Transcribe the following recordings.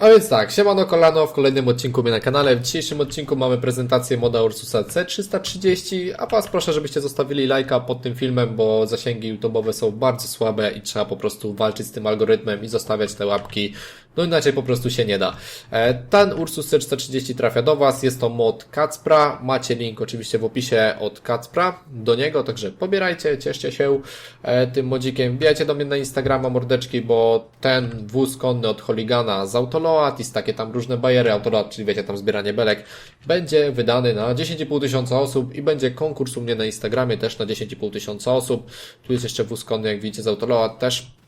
A więc tak, siemano kolano w kolejnym odcinku mnie na kanale. W dzisiejszym odcinku mamy prezentację moda Ursusa C330, a Was proszę, żebyście zostawili lajka pod tym filmem, bo zasięgi YouTube'owe są bardzo słabe i trzeba po prostu walczyć z tym algorytmem i zostawiać te łapki, no inaczej po prostu się nie da. E, Ten Ursus C430 trafia do Was, jest to mod Kacpra, macie link oczywiście w opisie od Kacpra do niego, także pobierajcie, cieszcie się e, tym modzikiem, wbijajcie do mnie na Instagrama mordeczki, bo ten wóz konny od Holigana z Autoloat i takie tam różne bajery Autoloat, czyli wiecie tam zbieranie belek, będzie wydany na 10,5 tysiąca osób i będzie konkurs u mnie na Instagramie też na 10,5 tysiąca osób. Tu jest jeszcze wóz konny, jak widzicie, z Autoloat też.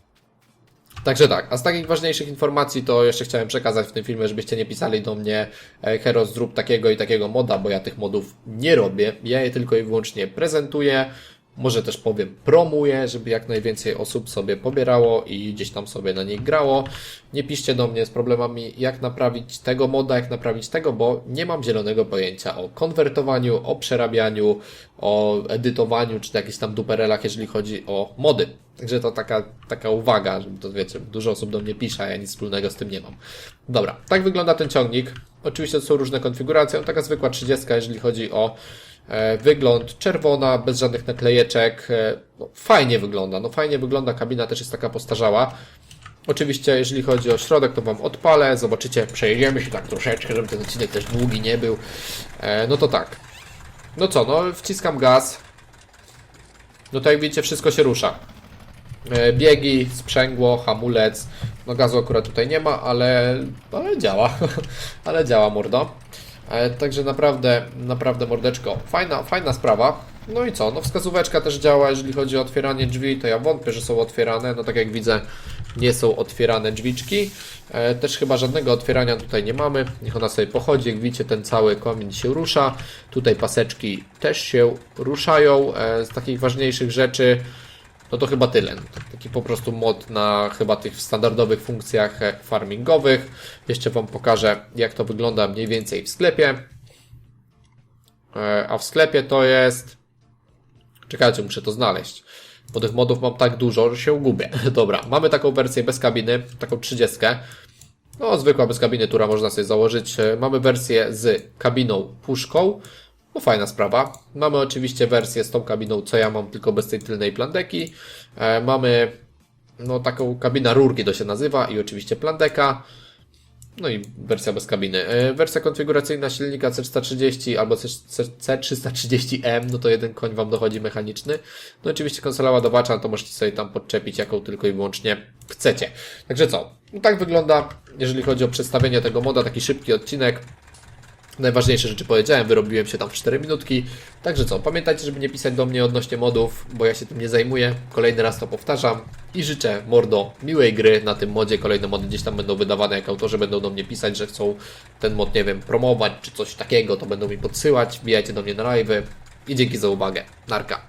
Także tak, a z takich ważniejszych informacji to jeszcze chciałem przekazać w tym filmie, żebyście nie pisali do mnie e, Heros zrób takiego i takiego moda, bo ja tych modów nie robię. Ja je tylko i wyłącznie prezentuję. Może też powiem promuję, żeby jak najwięcej osób sobie pobierało i gdzieś tam sobie na nich grało. Nie piszcie do mnie z problemami, jak naprawić tego moda, jak naprawić tego, bo nie mam zielonego pojęcia o konwertowaniu, o przerabianiu, o edytowaniu, czy jakichś tam duperelach, jeżeli chodzi o mody. Także to taka, taka uwaga, że to wiecie, dużo osób do mnie pisze, a ja nic wspólnego z tym nie mam. Dobra, tak wygląda ten ciągnik. Oczywiście to są różne konfiguracje, on taka zwykła 30, jeżeli chodzi o wygląd, czerwona, bez żadnych naklejeczek, e, no, fajnie wygląda, no fajnie wygląda, kabina też jest taka postarzała. Oczywiście, jeżeli chodzi o środek, to Wam odpalę, zobaczycie, przejedziemy się tak troszeczkę, żeby ten odcinek też długi nie był. E, no to tak. No co, no wciskam gaz. No to jak widzicie, wszystko się rusza. E, Biegi, sprzęgło, hamulec. No gazu akurat tutaj nie ma, ale, ale działa. ale działa mordo. E, Także naprawdę, naprawdę mordeczko. Fajna, fajna sprawa. No i co? No wskazóweczka też działa, jeżeli chodzi o otwieranie drzwi, to ja wątpię, że są otwierane. No tak jak widzę, nie są otwierane drzwiczki. E, Też chyba żadnego otwierania tutaj nie mamy. Niech ona sobie pochodzi. Jak widzicie, ten cały komin się rusza. Tutaj paseczki też się ruszają. E, Z takich ważniejszych rzeczy no to chyba tyle. Taki po prostu mod na chyba tych standardowych funkcjach e, farmingowych. Jeszcze Wam pokażę, jak to wygląda mniej więcej w sklepie. E, A w sklepie to jest. Czekajcie, muszę to znaleźć. Bo tych modów mam tak dużo, że się gubię. Dobra, mamy taką wersję bez kabiny, taką 30. No, zwykła bez kabiny, która można sobie założyć. E, Mamy wersję z kabiną puszką. No fajna sprawa. Mamy oczywiście wersję z tą kabiną, co ja mam, tylko bez tej tylnej plandeki. E, mamy no taką kabina rurki to się nazywa i oczywiście plandeka. No i wersja bez kabiny. E, wersja konfiguracyjna silnika C430 albo C- C- C330M, no to jeden koń Wam dochodzi mechaniczny. No oczywiście konsola ładowacza, to możecie sobie tam podczepić jaką tylko i wyłącznie chcecie. Także co? No tak wygląda, jeżeli chodzi o przedstawienie tego moda, taki szybki odcinek. Najważniejsze rzeczy powiedziałem, wyrobiłem się tam w 4 minutki. Także co, pamiętajcie, żeby nie pisać do mnie odnośnie modów, bo ja się tym nie zajmuję. Kolejny raz to powtarzam i życzę mordo miłej gry na tym modzie. Kolejne mody gdzieś tam będą wydawane, jak autorzy będą do mnie pisać, że chcą ten mod, nie wiem, promować czy coś takiego, to będą mi podsyłać. Wbijajcie do mnie na live'y i dzięki za uwagę. Narka.